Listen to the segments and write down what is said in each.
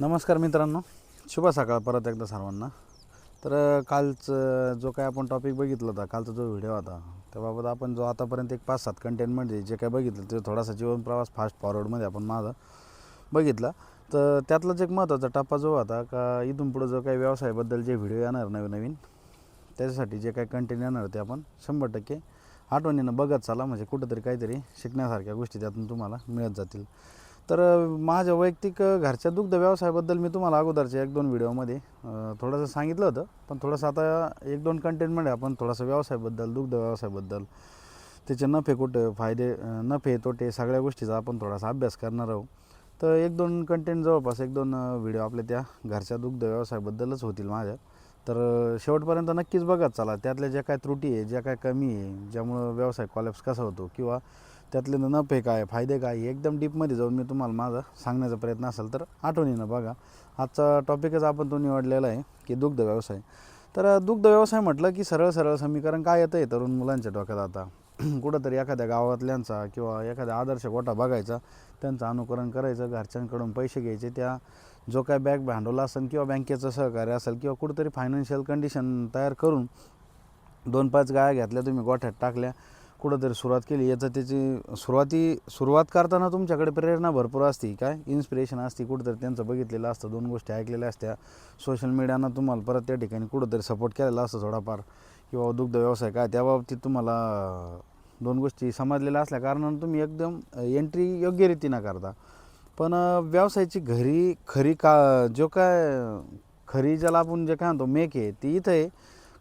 नमस्कार मित्रांनो. शुभ सकाळ परत एकदा सर्वांना. तर कालचं जो काय आपण टॉपिक बघितला होता कालचा जो व्हिडिओ होता त्याबाबत आपण जो आतापर्यंत एक पाच सात कंटेंटमध्ये म्हणजे जे काय बघितलं ते थोडासा जीवन प्रवास फास्ट फॉरवर्डमध्ये आपण माझा बघितला. तर त्यातलाच एक महत्त्वाचा टप्पा जो होता का इथून पुढं जो काही व्यवसायाबद्दल जे व्हिडिओ येणार नवीन नवीन त्याच्यासाठी जे काही कंटेंट येणार ते आपण शंभर टक्के आठवणीनं बघत चाला. म्हणजे कुठंतरी काहीतरी शिकण्यासारख्या गोष्टी त्यातून तुम्हाला मिळत जातील. तर माझ्या वैयक्तिक घरच्या दुग्ध व्यवसायाबद्दल मी तुम्हाला अगोदरच्या एक दोन व्हिडिओमध्ये थोडंसं सांगितलं होतं. पण थोडंसं आता एक दोन कंटेंटमध्ये आपण थोडासा व्यवसायाबद्दल दुग्ध व्यवसायाबद्दल त्याचे नफे कुठं फायदे नफे तोटे सगळ्या गोष्टीचा आपण थोडासा अभ्यास करणार आहोत. तर एक दोन कंटेंट जवळपास एक दोन व्हिडिओ आपल्या त्या घरच्या दुग्ध व्यवसायाबद्दलच होतील माझ्या. तर शेवटपर्यंत नक्कीच बघत चला. त्यातल्या ज्या काय त्रुटी आहे ज्या काय कमी आहे ज्यामुळं व्यवसाय कॉलॅप्स कसा होतो किंवा त्यातले नफे काय फायदे काय एकदम डीपमध्ये जाऊन मी तुम्हाला माझा सांगण्याचा प्रयत्न असेल तर आठवणीनं बघा. आजचा टॉपिकच आपण तो निवडलेला आहे की दुग्ध व्यवसाय. तर दुग्ध व्यवसाय म्हटलं की सरळ सरळ समीकरण काय येतं आहे तरुण मुलांच्या डोक्यात आता. कुठंतरी एखाद्या गावातल्यांचा किंवा एखाद्या आदर्श गोठा बघायचा त्यांचं अनुकरण करायचं घरच्यांकडून पैसे घ्यायचे त्या जो काय बॅग भांडवल असेल किंवा बँकेचं सहकार्य असेल किंवा कुठंतरी फायनान्शियल कंडिशन तयार करून दोन पाच गाया घेतल्या तुम्ही गोठ्यात टाकल्या कुठंतरी सुरुवात केली. याचं त्याची सुरुवाती सुरुवात करताना तुमच्याकडे प्रेरणा भरपूर असते. काय? इन्स्पिरेशन असते. कुठंतरी त्यांचं बघितलेलं असतं. दोन गोष्टी ऐकलेल्या असत्या. सोशल मीडियानं तुम्हाला परत त्या ठिकाणी कुठंतरी सपोर्ट केलेला असतं थोडाफार. किंवा दुग्ध व्यवसाय काय? त्या बाबतीत तुम्हाला दोन गोष्टी समजलेल्या असल्या कारणानं तुम्ही एकदम एंट्री योग्य रीतीनं करता. पण व्यवसायाची घरी खरी का जो काय खरी ज्याला आपण जे काय म्हणतो मेक आहे ती इथं आहे.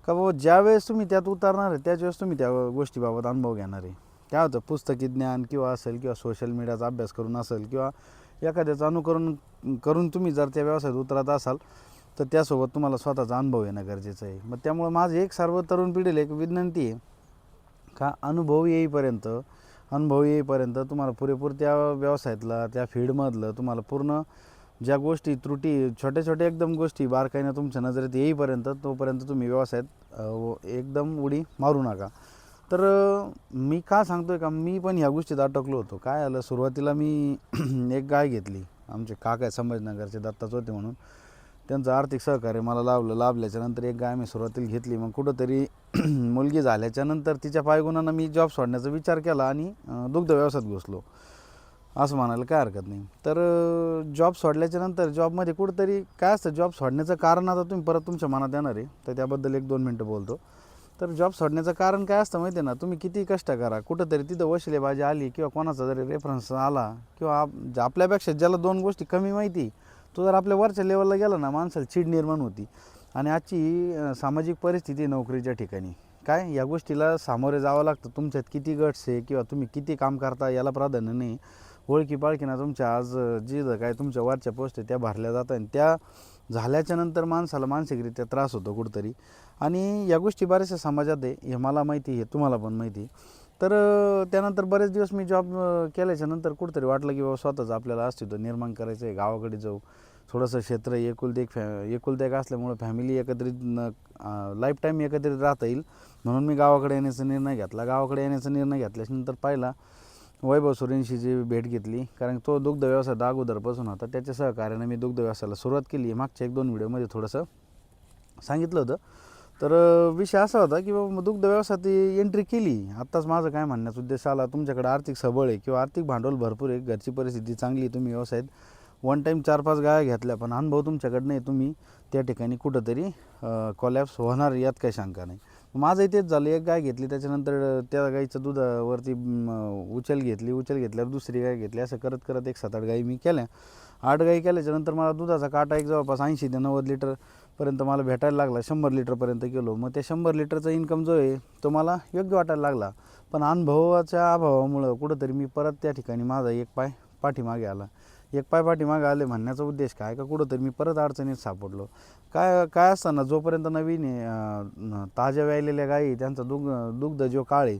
का बाबा ज्या वेळेस तुम्ही त्यात उतरणार आहे त्याच वेळेस तुम्ही त्या गोष्टीबाबत अनुभव घेणार आहे. काय होतं पुस्तकी ज्ञान किंवा असेल किंवा सोशल मीडियाचा अभ्यास करून असेल किंवा एखाद्याचं अनुकरण करून तुम्ही जर त्या व्यवसायात उतरत असाल तर त्यासोबत तुम्हाला स्वतःचा अनुभव येणं गरजेचं आहे. मग त्यामुळं माझं एक सर्व तरुण पिढीला एक विनंती आहे का अनुभव येईपर्यंत अनुभव येईपर्यंत तुम्हाला पुरेपूर त्या व्यवसायातला त्या फील्डमधलं तुम्हाला पूर्ण ज्या गोष्टी त्रुटी छोट्या छोट्या एकदम गोष्टी बारकाईनं तुमच्या नजरेत येईपर्यंत तोपर्यंत तुम्ही व्यवसायात एकदम उडी मारू नका. तर मी का सांगतोय का मी पण ह्या गोष्टीत अटकलो होतो. काय आलं सुरुवातीला मी एक गाय घेतली. आमचे काका संभाजीनगरचे दत्ताच होते म्हणून. त्यांचं आर्थिक सहकार्य मला लाभलं. लाभल्याच्यानंतर एक गाय मी सुरुवातीला घेतली. मग कुठंतरी मुलगी झाल्याच्यानंतर तिच्या पायगुणांना मी जॉब सोडण्याचा विचार केला आणि दुग्ध व्यवसायात घुसलो. असं म्हणायला काय हरकत नाही. तर जॉब सोडल्याच्या नंतर जॉबमध्ये कुठंतरी काय असतं जॉब सोडण्याचं कारण आता तुम्ही परत तुमच्या मनात येणार आहे. तर त्याबद्दल एक दोन मिनटं बोलतो. तर जॉब सोडण्याचं कारण काय असतं माहिती आहे ना तुम्ही किती कष्ट करा. कुठंतरी तिथं वशिलेबाजी आली किंवा कोणाचा जरी रेफरन्स आला किंवा आप आपल्यापेक्षा ज्याला दोन गोष्टी कमी माहिती तो जर आपल्या वरच्या लेवलला गेला ना माणसाला चीड निर्माण होती. आणि आजची सामाजिक परिस्थिती नोकरीच्या ठिकाणी. काय? या गोष्टीला सामोरे जावं लागतं. तुमच्यात किती गट्स आहे किंवा तुम्ही किती काम करता याला प्राधान्य नाही. ओळखी पाळखीना तुमच्या आज जी काय तुमच्या वरच्या पोस्ट आहे त्या भरल्या जातात आणि त्या झाल्याच्यानंतर माणसाला मानसिकरित्या त्रास होतो कुठंतरी. आणि या गोष्टी बऱ्याचशा समाजात आहे. हे मला माहिती आहे हे तुम्हाला पण माहिती आहे. तर त्यानंतर बरेच दिवस मी जॉब केल्याच्यानंतर कुठंतरी वाटलं की बाबा स्वतःच आपल्याला अस्तित्व निर्माण करायचं आहे गावाकडे जाऊ. थोडंसं क्षेत्र एकुलते एक फॅ एकुलते एक असल्यामुळं फॅमिली एकत्रित लाईफ टाईम एकत्रित राहता येईल. म्हणून मी गावाकडे येण्याचा निर्णय घेतला. गावाकडे येण्याचा निर्णय घेतल्यानंतर पाहिला वैभव सुरेंशी जी भेट घेतली कारण तो दुग्ध व्यवसायात अगोदरपासून होता त्याच्या सहकार्याने मी दुग्ध व्यवसायाला सुरुवात केली. मागच्या एक दोन व्हिडिओमध्ये थोडंसं सांगितलं होतं. तर विषय असा होता की बाबा दुग्ध व्यवसायात एंट्री केली. आत्ताच माझं काय म्हणण्याचा उद्देश आला तुमच्याकडे आर्थिक सबळ आहे किंवा आर्थिक भांडवल भरपूर आहे घरची परिस्थिती चांगली आहे तुम्ही व्यवसायात वन टाईम चार पाच गाया घेतल्या पण अनुभव तुमच्याकडे नाही तुम्ही त्या ठिकाणी कुठंतरी कॉलॅप्स होणार यात काही शंका नाही. माझंही तेच झालं. एक गाय घेतली त्याच्यानंतर त्या गाईचं दुधावरती उचल घेतली. उचल घेतल्यावर दुसरी गाय घेतली. असं करत करत एक सात आठ गाई मी केल्या. आठ गाई केल्याच्यानंतर मला दुधाचा काटा एक जवळपास ऐंशी ते नव्वद लिटरपर्यंत मला भेटायला लागला. शंभर लिटरपर्यंत गेलो. मग त्या शंभर लिटरचा इन्कम जो आहे तो मला योग्य वाटायला लागला. पण अनुभवाच्या अभावामुळं कुठंतरी मी परत त्या ठिकाणी माझा एक पाय पाठीमागे आला. एक पाय पाठीमागे आले म्हणण्याचा उद्देश काय? का कुठंतरी मी परत अडचणीत सापडलो? काय काय असताना जोपर्यंत नवीन ताज्या व्यायलेल्या गायी त्यांचा दुग दुग्ध जो काळ आहे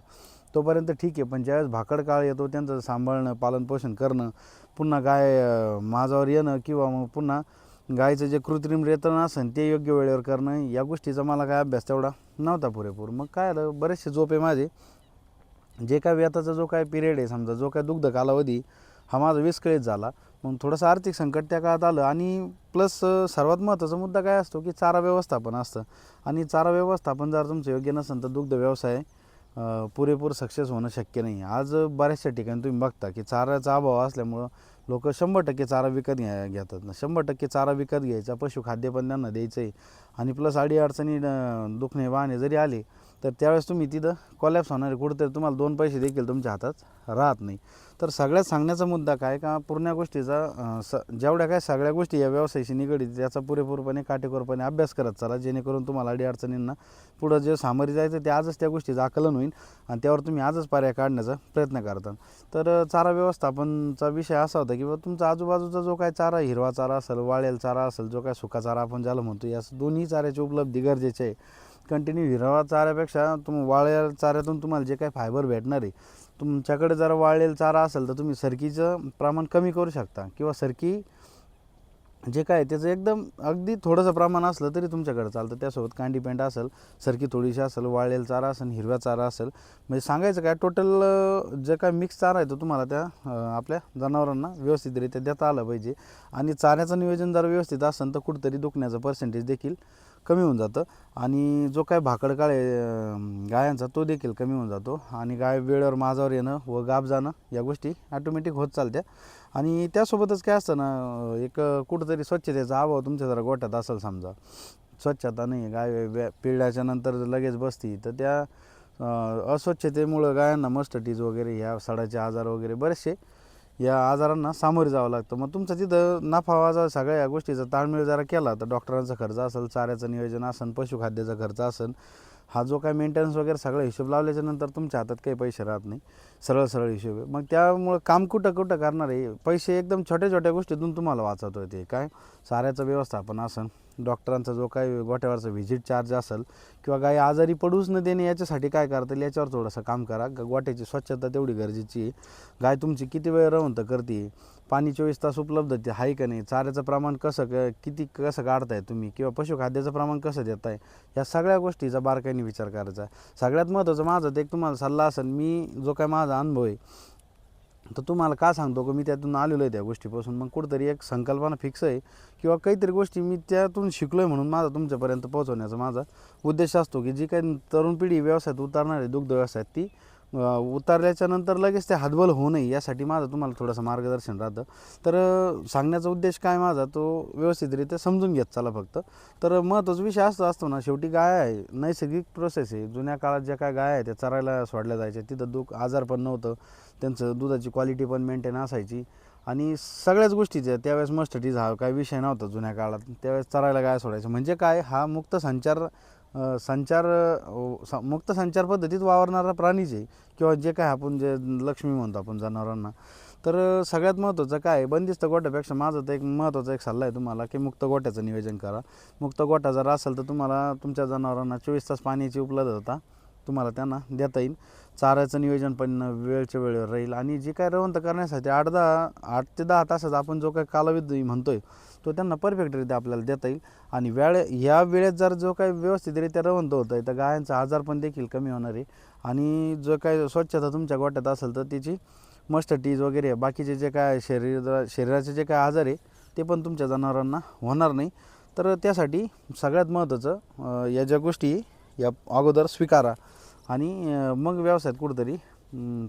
तोपर्यंत ठीक आहे. पण ज्यावेळेस भाकड काळ येतो त्यांचं सांभाळणं पालनपोषण करणं पुन्हा गाय माझावर येणं किंवा मग पुन्हा गायचं जे कृत्रिम रेतन असेल ते योग्य वेळेवर करणं या गोष्टीचा मला काय अभ्यास तेवढा नव्हता पुरेपूर. मग काय आलं बरेचसे झोपे माझे जे काय व्यताचा जो काय पिरियड आहे समजा जो काय दुग्ध कालावधी हा माझा विस्कळीत झाला मग थोडंसं आर्थिक संकट त्या काळात आलं आणि प्लस सर्वात महत्त्वाचा मुद्दा काय असतो की चारा व्यवस्थापन असतं. आणि चारा व्यवस्थापन जर तुमचं योग्य नसेल तर दुग्ध व्यवसाय पुरेपूर सक्सेस होणं शक्य नाही. आज बऱ्याचशा ठिकाणी तुम्ही बघता की चाऱ्याचा अभाव असल्यामुळं लोक शंभर टक्के चारा विकत घ्या घेतात. ना शंभर टक्के चारा विकत घ्यायचा पशुखाद्य पण त्यांना द्यायचं आहे आणि प्लस अडी अडचणी दुखणे वाहने जरी आले तर त्यावेळेस तुम्ही तिथं कॉलॅप्स होणार आहे कुठेतरी तुम्हाला दोन पैसे देखील तुमच्या हातात राहत नाही. तर सगळ्यात सांगण्याचा मुद्दा काय का पूर्ण गोष्टीचा स जेवढ्या काय सगळ्या गोष्टी या व्यवसायाशी निगडीत त्याचा पुरेपूरपणे काटेकोरपणे अभ्यास करत चला जेणेकरून तुम्हाला अडीअडचणींना पुढं जे सामोरे जायचं ते आजच त्या गोष्टीचं आकलन होईल आणि त्यावर तुम्ही आजच पर्याय काढण्याचा प्रयत्न करता. तर चारा व्यवस्थापनचा विषय असा होता की बा तुमचा आजूबाजूचा जो काय चारा हिरवा चारा असेल वाळेल चारा असेल जो काय सुका चारा आपण ज्याला म्हणतो या दोन्ही चाऱ्याची उपलब्धी गरजेची आहे. कंटिन्यू हिरवा चाऱ्यापेक्षा तुम वाळ्या चाऱ्यातून तुम्हाला जे काही फायबर भेटणार आहे तुमच्याकडे जर वाळलेला चारा असेल तर तुम्ही सरकीचं प्रमाण कमी करू शकता किंवा सरकी जे काय त्याचं एकदम अगदी थोडंसं प्रमाण असलं तरी तुमच्याकडे चालतं. त्यासोबत कांडी पेंट असेल सरकी थोडीशी असेल वाळलेला चारा असेल हिरव्या चारा असेल. म्हणजे सांगायचं काय टोटल जे काय मिक्स चारा आहे तो तुम्हाला त्या आपल्या जनावरांना व्यवस्थितरित्या देता आलं पाहिजे. आणि चाऱ्याचं नियोजन जर व्यवस्थित असेल तर कुठंतरी दुखण्याचं पर्सेंटेज देखील कमी होऊन जातं. आणि जो काय भाकडकाळ आहे गायांचा तो देखील कमी होऊन जातो. आणि गाय वेळेवर माझावर येणं व गाब जाणं या गोष्टी ॲटोमॅटिक होत चालत्या. आणि त्यासोबतच काय असतं ना एक कुठंतरी स्वच्छतेचा अभाव तुमच्या जरा गोठ्यात असेल समजा. स्वच्छता नाही गाय व्या- पिळल्याच्या नंतर लगेच बसती तर त्या अस्वच्छतेमुळं गायांना मस्टटीज वगैरे ह्या सडाचे आजार वगैरे बरेचसे या आजारांना सामोरे जावं लागतं. मग तुमचा तिथं नफा वाजा सगळ्या या गोष्टीचा ताळमेळ जरा केला तर डॉक्टरांचा खर्च असेल चाऱ्याचं नियोजन असेल पशुखाद्याचा खर्च असेल हा जो काय मेंटेनन्स वगैरे सगळा हिशोब लावल्याच्या नंतर तुमच्या हातात काही पैसे राहत नाही. सरळ सरळ हिशोब आहे. मग त्यामुळं काम कुठं कुठं करणार आहे? पैसे एकदम छोट्या छोट्या गोष्टीतून तुम्हाला वाचवता येते. काय? साऱ्याचं व्यवस्थापन असेल डॉक्टरांचा जो काय गोठ्यावरचा व्हिजिट चार्ज असेल किंवा गाय आजारी पडूच न देणे याच्यासाठी काय करता येईल याच्यावर थोडंसं काम करा. ग- गोठ्याची स्वच्छता तेवढी गरजेची आहे. गाय तुमची किती वेळ रवंत करते? पाणी चोवीस तास उपलब्ध आहे का नाही? चाऱ्याचं प्रमाण कसं क किती कसं काढताय तुम्ही? किंवा पशुखाद्याचं प्रमाण कसं देताय? या सगळ्या गोष्टीचा बारकाईने विचार करायचा. सगळ्यात महत्त्वाचं माझं ते एक तुम्हाला सल्ला असेल मी जो काय माझा अनुभव आहे तर तुम्हाला का सांगतो की? मी त्यातून आलेलो आहे त्या गोष्टीपासून. मग कुठंतरी एक संकल्पना फिक्स आहे किंवा काहीतरी गोष्टी मी त्यातून शिकलो आहे म्हणून माझा तुमच्यापर्यंत पोहोचवण्याचा माझा उद्देश असतो की जी काही तरुण पिढी व्यवसायात उतरणार आहे दुग्ध व्यवसायात ती उतरल्याच्यानंतर लगेच ते हातबल होऊ नये यासाठी माझं तुम्हाला थोडंसं मार्गदर्शन राहतं. तर सांगण्याचा उद्देश काय माझा तो व्यवस्थितरित्या समजून घेत चला फक्त. तर महत्त्वाचा विषय असतो असतो ना शेवटी गाय आहे नैसर्गिक प्रोसेस आहे. जुन्या काळात ज्या काय गाय आहे त्या चरायला सोडल्या जायच्या. तिथं दुःख आजार पण नव्हतं. त्यांचं दुधाची क्वालिटी पण मेंटेन असायची. आणि सगळ्याच गोष्टीच्या त्यावेळेस मस्टडीज हा काय विषय नव्हता जुन्या काळात. त्यावेळेस चरायला गाय सोडायचं. म्हणजे काय? हा मुक्त संचार संचार मुक्त संचार पद्धतीत वावरणारा प्राणीच आहे. किंवा जे काय आपण जे लक्ष्मी म्हणतो आपण जनावरांना. तर सगळ्यात महत्त्वाचं काय आहे? बंदिस्त गोट्यापेक्षा माझा तर एक महत्त्वाचा एक सल्ला आहे तुम्हाला की मुक्त गोट्याचं नियोजन करा. मुक्त गोठा जर असेल तर तुम्हाला तुमच्या जनावरांना चोवीस तास पाण्याची उपलब्धता तुम्हाला त्यांना देता येईल. चाऱ्याचं नियोजन पण वेळच्या वेळेवर राहील. आणि जे काय रवंत करण्यासाठी आठ दहा आठ ते दहा तासाचा आपण जो काही कालावधी म्हणतोय तो त्यांना परफेक्टरित्या आपल्याला देता येईल. आणि वेळ ह्या वेळेत जर जो काही व्यवस्थितरित्या रवंत होत आहे तर गायांचा आजार पण देखील कमी होणार आहे. आणि जो काही स्वच्छता तुमच्या गोट्यात असेल तर त्याची मस्टटीज वगैरे बाकीचे जे काय शरीर शरीराचे जे काय आजार आहे ते पण तुमच्या जनावरांना होणार नाही. तर त्यासाठी सगळ्यात महत्त्वाचं या ज्या गोष्टी या अगोदर स्वीकारा. आणि मग व्यवसायात कुठंतरी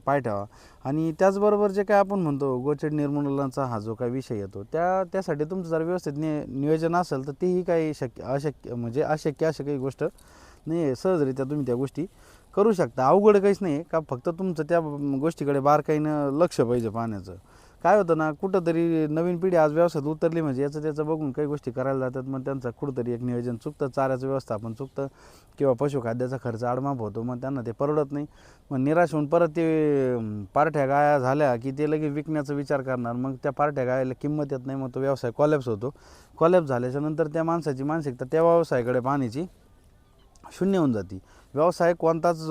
पाय ठेवा. आणि त्याचबरोबर जे काय आपण म्हणतो गोचड निर्मूलनाचा हा जो काही विषय येतो त्या त्यासाठी तुमचं जर व्यवस्थित नि नियोजन असेल तर तेही काही शक्य अशक्य म्हणजे अशक्य अशी काही गोष्ट नाही आहे सहजरित्या तुम्ही त्या गोष्टी करू शकता. अवघड काहीच नाही का फक्त तुमचं त्या गोष्टीकडे बारकाईनं लक्ष पाहिजे पाहण्याचं. काय होतं ना कुठंतरी नवीन पिढी आज व्यवसायात उतरली म्हणजे याचं त्याचं बघून काही गोष्टी करायला जातात मग त्यांचं कुठंतरी एक नियोजन चुकतं चाऱ्याचं व्यवस्थापन चुकतं किंवा पशुखाद्याचा खर्च आडमाप होतो मग त्यांना ते परवडत नाही. मग निराश होऊन परत ते पार्ट्या गाया झाल्या की ते लगेच विकण्याचा विचार करणार मग त्या पार्ट्या गायला किंमत येत नाही मग तो व्यवसाय कॉलॅप्स होतो. कॉलॅप्स झाल्याच्यानंतर त्या माणसाची मानसिकता त्या व्यवसायाकडे पाहण्याची शून्य होऊन जाते. व्यवसाय कोणताच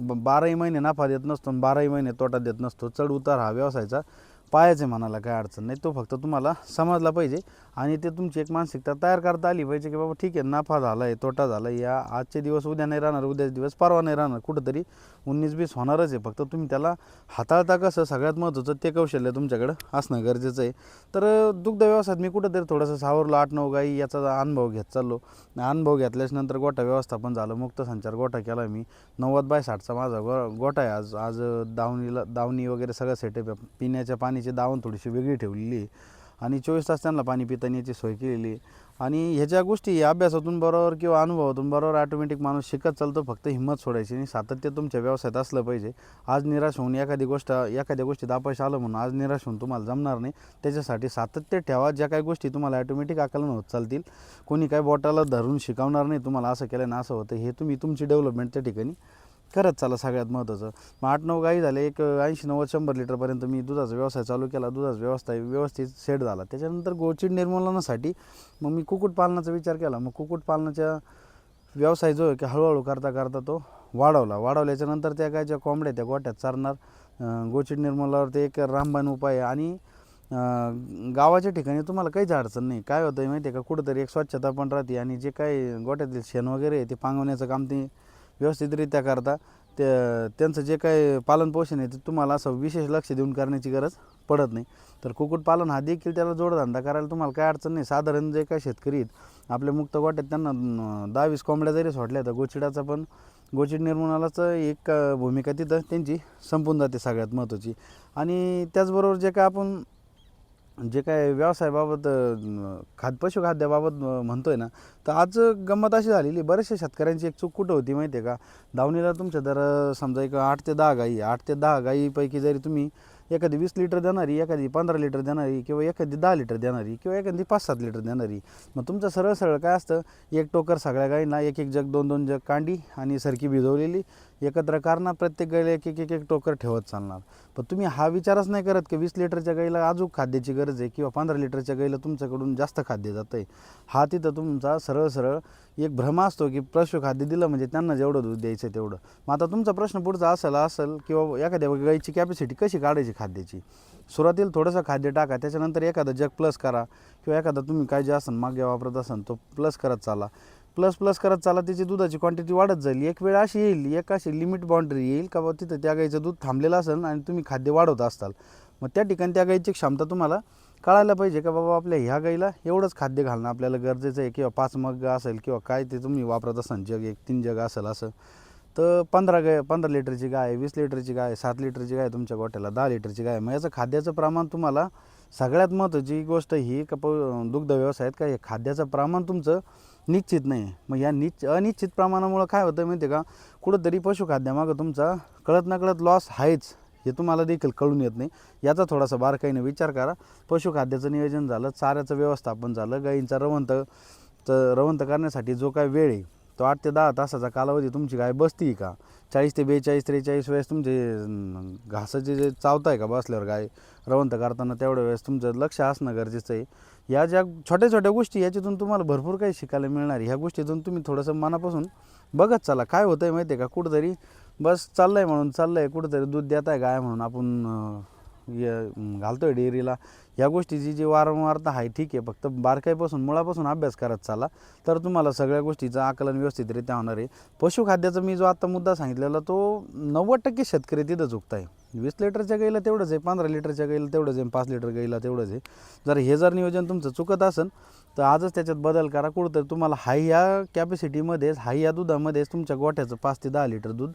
बाराही महिने नफा देत नसतो आणि बाराही महिने तोटा देत नसतो. चढ उतार हा व्यवसायाचा पाहायचं आहे मनाला काय अडचण नाही. तो फक्त तुम्हाला समजला पाहिजे. आणि ते तुमची एक मानसिकता तयार करता आली पाहिजे की बाबा ठीक आहे नफा झाला आहे तोटा झाला आहे या आजचे दिवस उद्या नाही राहणार उद्याचे दिवस परवा नाही राहणार कुठंतरी उन्नीस बीस होणारच आहे. फक्त तुम्ही त्याला हाताळता कसं? सगळ्यात महत्त्वाचं ते कौशल्य तुमच्याकडं असणं गरजेचं आहे. तर दुग्ध व्यवसायात मी कुठंतरी थोडंसं सावरलो आठ नऊ गाई याचा अनुभव घेत चाललो. अनुभव घेतल्याच नंतर गोठा व्यवस्थापन झालं मुक्त संचार गोठा केला मी. नव्वद बाय साठचा माझा गो गोठा आहे. आज आज दावणीला दावणी वगैरे सगळं सेटअप आहे. पिण्याच्या पाण्याची दावण थोडीशी वेगळी ठेवलेली आहे. आणि चोवीस तास त्यांना पाणी पिताण्याची सोय केलेली आहे. आणि ह्याच्या गोष्टी अभ्यासातून बरोबर किंवा अनुभवातून बरोबर ऑटोमॅटिक माणूस शिकत चालतो फक्त हिंमत सोडायची आणि सातत्य तुमच्या व्यवसायात असलं पाहिजे. आज निराश होऊन एखादी गोष्ट एखाद्या गोष्टीत अपयश आलं म्हणून आज निराश होऊन तुम्हाला जमणार नाही. त्याच्यासाठी सातत्य ठेवा. ज्या काही गोष्टी तुम्हाला ऑटोमॅटिक आकलन होत चालतील कोणी काही बॉटाला धरून शिकवणार नाही तुम्हाला असं केलं ना असं होतं हे तुम्ही तुमची डेव्हलपमेंट त्या ठिकाणी करत चाला सगळ्यात महत्त्वाचं मग आठ नऊ गाई झाले एक ऐंशी नव्वद शंभर लिटरपर्यंत मी दुधाचा व्यवसाय चालू केला. दुधाचा व्यवस्था व्यवस्थित सेट झाला. त्याच्यानंतर गोचिड निर्मूलनासाठी मग मी कुक्कुटपालनाचा विचार केला. मग कुक्कुटपालनाच्या व्यवसाय जो आहे की हळूहळू करता करता तो वाढवला. वाढवल्याच्यानंतर त्या गायच्या कोंबड्या त्या गोट्यात चारणार. गोचिड निर्मूलनावर ते एक रामबाण उपाय आहे आणि गावाच्या ठिकाणी तुम्हाला काहीच अडचण नाही. काय होतं माहिती आहे का? कुठंतरी एक स्वच्छता पण राहते आणि जे काही गोट्यातील शेण वगैरे आहे ते पांगवण्याचं काम ते व्यवस्थितरित्या करता ते त्यांचं जे काही पालनपोषण आहे ते तुम्हाला असं विशेष लक्ष देऊन करण्याची गरज पडत नाही. तर कुक्कुटपालन हा देखील त्याला जोडधंदा करायला तुम्हाला काय अडचण नाही. साधारण जे काही शेतकरी आहेत आपल्या मुक्त गोट्यात त्यांना दहावीस कोंबड्या जरी सोडल्या तर गोचिडाचा पण गोचिड निर्मूलनाचं एक भूमिका तिथं त्यांची संपून जाते सगळ्यात महत्त्वाची. आणि त्याचबरोबर जे काय आपण जे काय व्यवसायाबाबत खाद पशुखाद्याबाबत म्हणतोय ना तर आज गंमत अशी झालेली बऱ्याचशा शेतकऱ्यांची एक चूक कुठं होती माहिती आहे का? दावणीला तुमच्या जर समजा एक आठ ते दहा गाई आठ ते दहा गाईपैकी जरी तुम्ही एखादी वीस लिटर देणारी एखादी पंधरा लिटर देणारी किंवा एखादी दहा लिटर देणारी किंवा एखादी पाच सात लिटर देणारी मग तुमचं सरळ सरळ काय असतं? एक टोकर सगळ्या गाईंना एक एक जग दोन दोन जग कांडी आणि सरकी भिजवलेली एकत्र करणार प्रत्येक गाईला एक एक एक एक टोकर ठेवत चालणार. पण तुम्ही हा विचारच नाही करत की वीस लिटरच्या गाईला अजून खाद्याची गरज आहे किंवा पंधरा लिटरच्या गाईला तुमच्याकडून जास्त खाद्य जातं आहे. हा तिथं तुमचा सरळ सरळ एक भ्रम असतो की पशुखाद्य दिलं म्हणजे त्यांना जेवढं दूध द्यायचं आहे तेवढं. मग आता तुमचा प्रश्न पुढचा असेल असेल किंवा एखाद्या गाईची कॅपॅसिटी कशी काढायची खाद्याची? सुरुवातीला थोडंसं खाद्य टाका त्याच्यानंतर एखादं जग प्लस करा किंवा एखादा तुम्ही काय जे असन मागे वापरत असाल तो प्लस करत चाला. प्लस प्लस करत चाला त्याची दुधाची क्वांटिटी वाढत जाईल. एक वेळ अशी येईल एक अशी लिमिट बाउंड्री येईल का बा तिथं त्या गाईचं दूध थांबलेलं असेल आणि तुम्ही खाद्य वाढवत असताल. मग त्या ठिकाणी त्या गाईची क्षमता तुम्हाला कळायला पाहिजे का बाबा आपल्या ह्या गाईला एवढंच खाद्य घालणं आपल्याला गरजेचं आहे किंवा पाच मग असेल किंवा काय ते तुम्ही वापरत असाल जग एक तीन जग असेल असं. तर पंधरा गाय पंधरा लिटरची गाय वीस लिटरची गाय सात लिटरची गाय तुमच्या गोठ्याला दहा लिटरची गाय. मग याचं खाद्याचं प्रमाण तुम्हाला सगळ्यात महत्त्वाची गोष्ट ही का प दुग्ध व्यवसायात काय हे खाद्याचं प्रमाण तुमचं निश्चित नाही. मग या निश्च अनिश्चित प्रमाणामुळं काय होतं माहिती आहे का? कुठंतरी पशुखाद्यामागं तुमचा कळत न कळत लॉस आहेच हे तुम्हाला देखील कळून येत नाही. याचा थोडासा बारकाईने विचार करा. पशुखाद्याचं नियोजन झालं चाऱ्याचं व्यवस्थापन झालं गाईंचा रवंत तर रवंत करण्यासाठी जो काय वेळ आहे तो आठ ते दहा तासाचा कालावधी तुमची गाय बसती का? चाळीस ते बेचाळीस त्रेचाळीस वेळेस तुमचे घासाचे जे चावताय का बसल्यावर गाय रवंत करताना तेवढ्या वेळेस तुमचं लक्ष असणं गरजेचं आहे. या ज्या छोट्या छोट्या गोष्टी याच्यातून तुम्हाला भरपूर काही शिकायला मिळणार ह्या गोष्टीतून तुम्ही थोडंसं मनापासून बघत चाला. काय होतं आहे माहिती आहे का? कुठंतरी बस चाललं आहे म्हणून चाललं आहे कुठंतरी दूध देत आहे गाय म्हणून आपण घालतोय डेअरीला. ह्या गोष्टीची जी वारंवारता आहे ठीक आहे. फक्त बारकाईपासून मुळापासून अभ्यास करत चाला तर तुम्हाला सगळ्या गोष्टीचं आकलन व्यवस्थितरित्या होणार आहे. पशुखाद्याचा मी जो आत्ता मुद्दा सांगितलेला तो नव्वद टक्के शेतकरी तिथं चुकत आहे. वीस लिटरच्या गाईला तेवढंच आहे पंधरा लिटरच्या गाईला तेवढंच आहे पाच लिटर गाईला तेवढंच आहे. जर हे जर नियोजन तुमचं चुकत असेल तर आजच त्याच्यात बदल करा. कुठंतरी तुम्हाला हाय या कॅपॅसिटीमध्येच हाय या दुधामध्येच तुमच्या गोठ्याचं पाच ते दहा लिटर दूध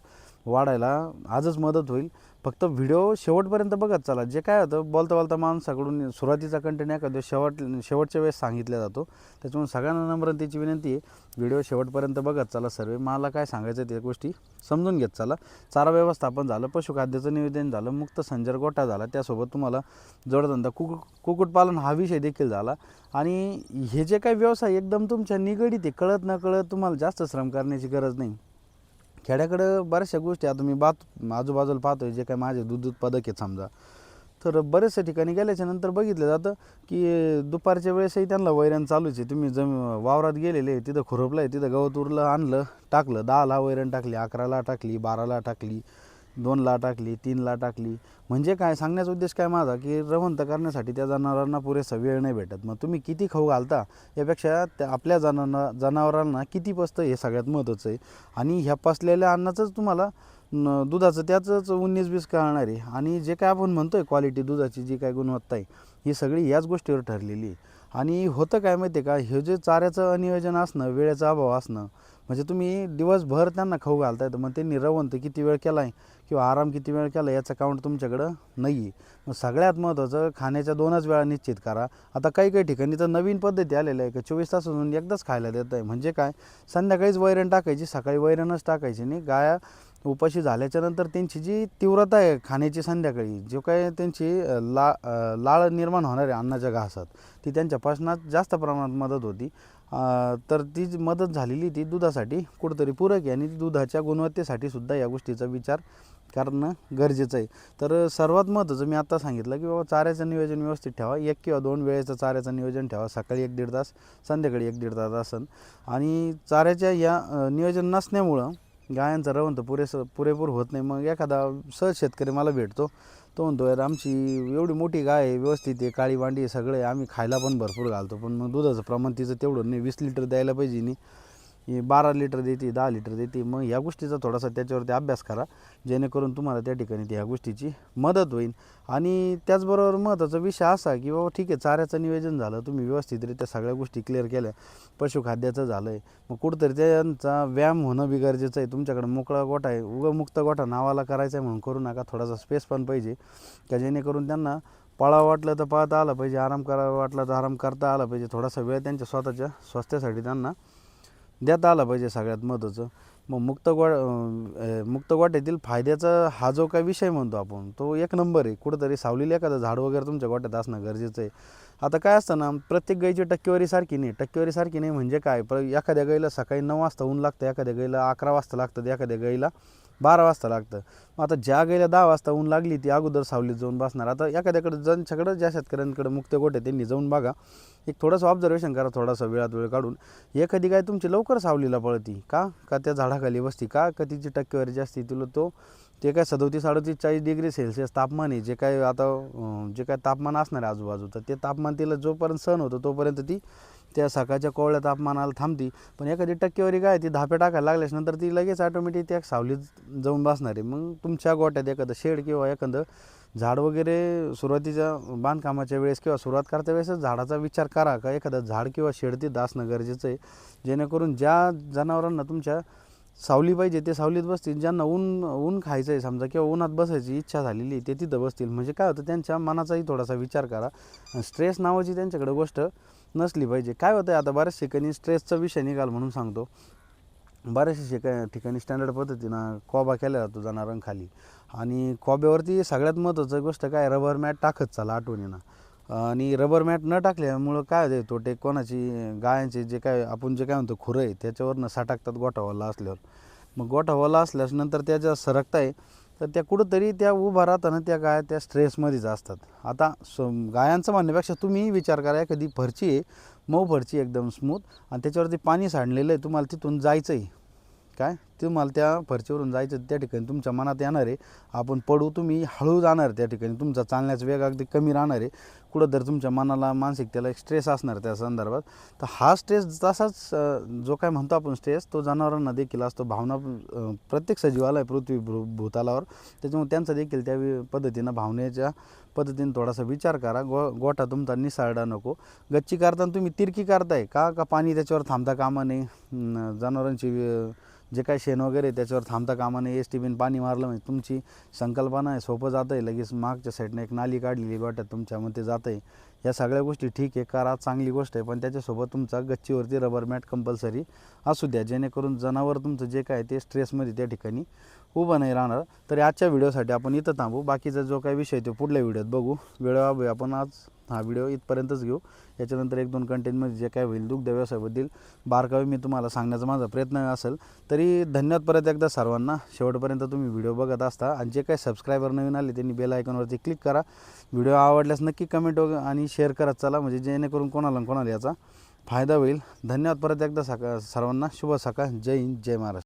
वाढायला आजच मदत होईल. फक्त व्हिडिओ शेवटपर्यंत बघत चला. जे काय होतं बोलता बोलता माणसाकडून सुरुवातीचा कंटेंट करतो शेवट शेवटच्या वेळेस सांगितला जातो. त्याच्यामुळे सगळ्यांना नम्रतेची विनंती आहे व्हिडिओ शेवटपर्यंत बघत चला सर्व. मला काय सांगायचं आहे त्या गोष्टी समजून घेत चला. चारा व्यवस्थापन झालं पशुखाद्याचं निवेदन झालं मुक्त संजर गोठा झाला. त्यासोबत तुम्हाला जोडधंदा कुक कुक्कुटपालन हा विषय देखील झाला. आणि हे जे काही व्यवसाय एकदम तुमच्या निगडीत आहे कळत न कळत तुम्हाला जास्त श्रम करण्याची गरज नाही. खेड्याकडं बऱ्याचशा गोष्टी आता मी बात आजूबाजूला पाहतोय जे काय माझे दूध उत्पादक आहेत समजा. तर बऱ्याचशा ठिकाणी गेल्याच्यानंतर बघितलं जातं की दुपारच्या वेळेसही त्यांना वैरण चालूच आहे. तुम्ही जम वावरात गेलेले तिथं खुरपलं आहे तिथं गवत उरलं आणलं टाकलं दहाला वैरण टाकली अकराला टाकली बाराला टाकली. दोन ला टाकली तीन ला टाकली. म्हणजे काय? सांगण्याचा उद्देश काय माझा? की रवंत करण्यासाठी त्या जनावरांना पुरेसा वेळ नाही भेटत. मग तुम्ही किती खाऊ घालता? यापेक्षा त्या आपल्या जनावरांना जनावरांना किती पसतं हे सगळ्यात महत्त्वाचं आहे. आणि ह्या पसलेल्या अन्नाचंच तुम्हाला दुधाचं त्याचंच उन्नीस बीस कळणार आहे. आणि जे काय आपण म्हणतो आहे क्वालिटी दुधाची जी काय गुणवत्ता आहे ही सगळी याच गोष्टीवर ठरलेली आहे. आणि होतं काय माहिती आहे का? हे जे चाऱ्याचं अनियोजन असणं वेळेचा अभाव असणं म्हणजे तुम्ही दिवसभर त्यांना खाऊ घालताय तर मग त्यांनी रवंत किती वेळ केला आहे किंवा आराम किती वेळ केला याचं काउंट तुमच्याकडं नाही आहे मग सगळ्यात महत्त्वाचं खाण्याच्या दोनच वेळा निश्चित करा. आता काही काही ठिकाणी तर नवीन पद्धती आलेल्या आहे का चोवीस तासातून एकदाच खायला देत आहे म्हणजे काय? संध्याकाळीच वैरण टाकायची सकाळी वैरणच टाकायची नाही गाया उपाशी झाल्याच्यानंतर त्यांची जी तीव्रता आहे खाण्याची संध्याकाळी जो काय त्यांची ला लाळ निर्माण होणार आहे अन्नाच्या घासात ती त्यांच्या पासनात जास्त प्रमाणात मदत होती. तर ती जी मदत झालेली ती दुधासाठी कुठंतरी पूरक आहे आणि दुधाच्या गुणवत्तेसाठी सुद्धा या गोष्टीचा विचार करणं गरजेचं आहे. तर सर्वात महत्त्वाचं मी आता सांगितलं की बाबा चाऱ्याचं नियोजन व्यवस्थित ठेवा. एक किंवा दोन वेळेचं चाऱ्याचं नियोजन ठेवा. सकाळी एक दीड तास संध्याकाळी एक दीड तास असन. आणि चाऱ्याच्या या नियोजन नसण्यामुळं गायांचं रवंत पुरेसं पुरेपूर होत नाही. मग एखादा सहज शेतकरी मला भेटतो. तो म्हणतो यार आमची एवढी मोठी गाय आहे व्यवस्थित आहे काळी वांडी सगळे आम्ही खायला पण भरपूर घालतो. पण मग दुधाचं प्रमाण तिचं तेवढं नाही. वीस लिटर द्यायला पाहिजे नाही. ही बारा लिटर देते दहा लिटर देते. मग ह्या गोष्टीचा थोडासा त्याच्यावरती अभ्यास करा. जेणेकरून तुम्हाला त्या ठिकाणी ह्या गोष्टीची मदत होईल. आणि त्याचबरोबर महत्त्वाचा विषय असा की बाबा ठीक आहे चाऱ्याचं नियोजन झालं. तुम्ही व्यवस्थितरित्या सगळ्या गोष्टी क्लिअर केल्या. पशुखाद्याचं झालं आहे मग कुठंतरी त्यांचा व्यायाम होणं बी गरजेचं आहे. तुमच्याकडे मोकळा गोठा आहे. उगं मुक्त गोठा नावाला करायचा आहे म्हणून करू नका. थोडासा स्पेस पण पाहिजे. का जेणेकरून त्यांना पळावं वाटलं तर पळता आलं पाहिजे. आराम करावं वाटलं तर आराम करता आला पाहिजे. थोडासा वेळ त्यांच्या स्वतःच्या स्वास्थ्यासाठी त्यांना देता आला पाहिजे सगळ्यात महत्त्वाचं मग मुक्त गो मुक्त गोट्यातील फायद्याचा हा जो काही विषय म्हणतो आपण तो एक नंबर आहे. कुठंतरी सावलीला एखादं झाड वगैरे तुमच्या गोट्यात असणं गरजेचं आहे. आता काय असतं ना प्रत्येक गाईची टक्केवारी सारखी नाही. टक्केवारी सारखी नाही म्हणजे काय? पर एखाद्या गाईला सकाळी नऊ वाजता ऊन लागतं एखाद्या गाईला अकरा वाजता लागतं एखाद्या गाईला बारा वाजता लागतं. मग आता ज्या गेल्या दहा वाजता ऊन लागली ती अगोदर सावलीत जाऊन बसणार. आता एखाद्याकडे ज्यांच्याकडं ज्या शेतकऱ्यांकडे मुक्त गोट आहे त्यांनी जाऊन बघा. एक थोडंसं ऑब्झर्वेशन करा थोडासा वेळात वेळ काढून. एखादी काय तुमची लवकर सावलीला पळती. का? का त्या झाडाखाली बसती? का? का तिची टक्केवारी जास्ती तुला तो? ते काय सदोतीस अडतीस चाळीस डिग्री सेल्सिअस तापमान आहे. जे काय आता जे काय तापमान असणार आहे आजूबाजू तर ते तापमान तिला जोपर्यंत सहन होतं तोपर्यंत ती त्या सकाळच्या कोवळ्या तापमानाला थांबती पण एखादी टक्केवारी काय ती धापे टाकायला लागल्यास नंतर ती लगेच ऑटोमॅटिक त्या सावलीत जाऊन बसणार. आहे मग तुमच्या गोट्यात एखादं शेड किंवा एखादं झाड वगैरे सुरुवातीच्या बांधकामाच्या वेळेस किंवा सुरुवात करता वेळेस झाडाचा विचार करा का? एखादं झाड किंवा शेड तिथं असणं गरजेचं आहे. जेणेकरून ज्या जनावरांना तुमच्या सावली पाहिजे ते सावलीत बसतील. ज्यांना ऊन ऊन खायचं आहे समजा किंवा उन्हात बसायची इच्छा झालेली आहे ते तिथं बसतील. म्हणजे काय होतं त्यांच्या मनाचाही थोडासा विचार करा. स्ट्रेस नावाची त्यांच्याकडे गोष्ट नसली पाहिजे. काय होतं आता बऱ्याच ठिकाणी स्ट्रेसचा विषय निघाल म्हणून सांगतो. बऱ्याचशा शिका ठिकाणी स्टँडर्ड पद्धतीनं कोबा केला जातो जनावरांखाली. आणि कोब्यावरती सगळ्यात महत्त्वाचं गोष्ट काय रबर मॅट टाकत चाला आठवणीनं. आणि रबर मॅट न टाकल्यामुळं काय होते तोटे कोणाची गायांचे जे काय आपण जे काय म्हणतो खुरं आहे त्याच्यावरनं साठाकतात गोठावाला असल्यावर. मग गोठावाला असल्यास नंतर त्याच्या सरकताय. सरकता आहे तर त्या कुठंतरी त्या उभा राहताना त्या गाया त्या स्ट्रेसमध्येच असतात. आता स गायांचं म्हणण्यापेक्षा तुम्ही विचार करा एखादी फरची आहे मऊ फरची एकदम स्मूथ आणि त्याच्यावरती पाणी सांडलेलं आहे तुम्हाला तिथून जायचं आहे काय? तुम्हाला त्या फरशीवरून जायचं त्या ठिकाणी तुमच्या मनात येणार आहे. आपण पडू तुम्ही हळू जाणार त्या ठिकाणी. तुमचा चालण्याचा वेग अगदी कमी राहणार आहे. कुठं तर तुमच्या मनाला मानसिकतेला एक स्ट्रेस असणार त्या संदर्भात. तर हा स्ट्रेस तसाच जो काय म्हणतो आपण स्ट्रेस तो जनावरांना देखील असतो. भावना प्रत्येक सजीवाला आहे पृथ्वी भू भूतालावर. त्याच्यामुळे त्यांचा देखील त्या पद्धतीनं भावनेच्या पद्धतीने थोडासा विचार करा. गो गोठा तुमचा निसारडा नको. गच्ची करताना तुम्ही तिरकी करताय. का का पाणी त्याच्यावर थांबता कामा नये? जनावरांची जे काय शेण वगैरे आहे त्याच्यावर थांबता कामा नये. एस टी बीन पाणी मारलं म्हणजे तुमची संकल्पना आहे सोपं जातं आहे लगेच मागच्या साईडनं एक नाली काढलेली वाटत तुमच्यामध्ये जात जातं आहे या सगळ्या गोष्टी ठीक आहे करा चांगली गोष्ट आहे. पण त्याच्यासोबत तुमचा गच्चीवरती रबर मॅट कंपल्सरी असू द्या. जेणेकरून जनावर तुमचं जे काय ते स्ट्रेसमध्ये त्या ठिकाणी उभं नाही राहणार. तरी आजच्या व्हिडिओसाठी आपण इथं थांबू. बाकीचा जो काही विषय तो पुढल्या व्हिडिओत बघू. वेळोवेळी आपण आज. हा व्हिडिओ इथपर्यंतच घेऊ. याच्यानंतर एक दोन कंटेंटमध्ये जे काय होईल दुग्ध व्यवसायाबद्दल बारकावे मी तुम्हाला सांगण्याचा माझा प्रयत्न असेल. तरी धन्यवाद परत एकदा सर्वांना. शेवटपर्यंत तुम्ही व्हिडिओ बघत असता आणि जे काही सबस्क्रायबर नवीन आले त्यांनी बेल आयकॉनवरती क्लिक करा. व्हिडिओ आवडल्यास नक्की कमेंट वगैरे आणि शेअर करत चला. म्हणजे जेणेकरून कोणाला कोणाला याचा फायदा होईल. धन्यवाद परत एकदा सका सर्वांना. शुभ सकाळ. जय हिंद. जय महाराष्ट्र.